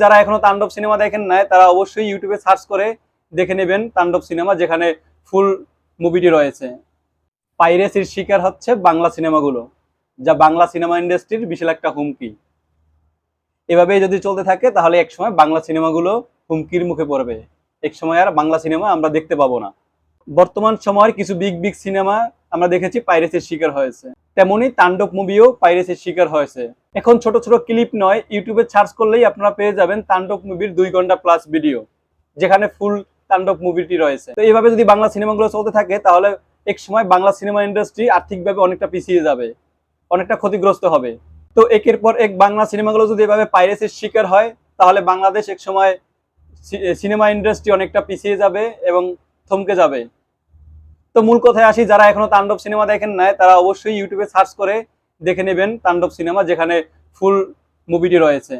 যারা এখনও তাণ্ডব সিনেমা দেখেন নাই, তারা অবশ্যই ইউটিউবে সার্চ করে দেখে নেবেন তাণ্ডব সিনেমা, যেখানে ফুল মুভিটি রয়েছে। পাইরেসির শিকার হচ্ছে বাংলা সিনেমাগুলো, যা বাংলা সিনেমা ইন্ডাস্ট্রির বিশাল একটা হুমকি। এভাবে যদি চলতে থাকে, তাহলে একসময় বাংলা সিনেমাগুলো হুমকির মুখে পড়বে। এক সময় আর বাংলা সিনেমা আমরা দেখতে পাবো না। বর্তমান সময়ের কিছু বিগ বিগ সিনেমা আমরা দেখেছি, পাইরেসির শিকার হয়েছে। তেমনি তাণ্ডব মুভিও পাইরেসির শিকার হয়েছে। এখন ছোট ছোট ক্লিপ নয়, ইউটিউবে সার্চ করলেই আপনারা পেয়ে যাবেন তাণ্ডব মুভির দুই ঘণ্টা প্লাস ভিডিও, যেখানে ফুল তাণ্ডব মুভিটি রয়েছে। তো এইভাবে যদি বাংলা সিনেমাগুলো চলতে থাকে, তাহলে এক সময় বাংলা সিনেমা ইন্ডাস্ট্রি আর্থিকভাবে অনেকটা পিছিয়ে যাবে, অনেকটা ক্ষতিগ্রস্ত হবে। তো একের পর এক বাংলা সিনেমাগুলো যদি এভাবে পাইরেসির শিকার হয়, তাহলে বাংলাদেশ এক সময় সিনেমা ইন্ডাস্ট্রি অনেকটা পিছিয়ে যাবে এবং থমকে যাবে। তো মূল কথায় আসি, যারা এখনও তাণ্ডব সিনেমা দেখেন নাই, তারা অবশ্যই ইউটিউবে সার্চ করে দেখে নেবেন তাণ্ডব সিনেমা, যেখানে ফুল মুভিটি রয়েছে।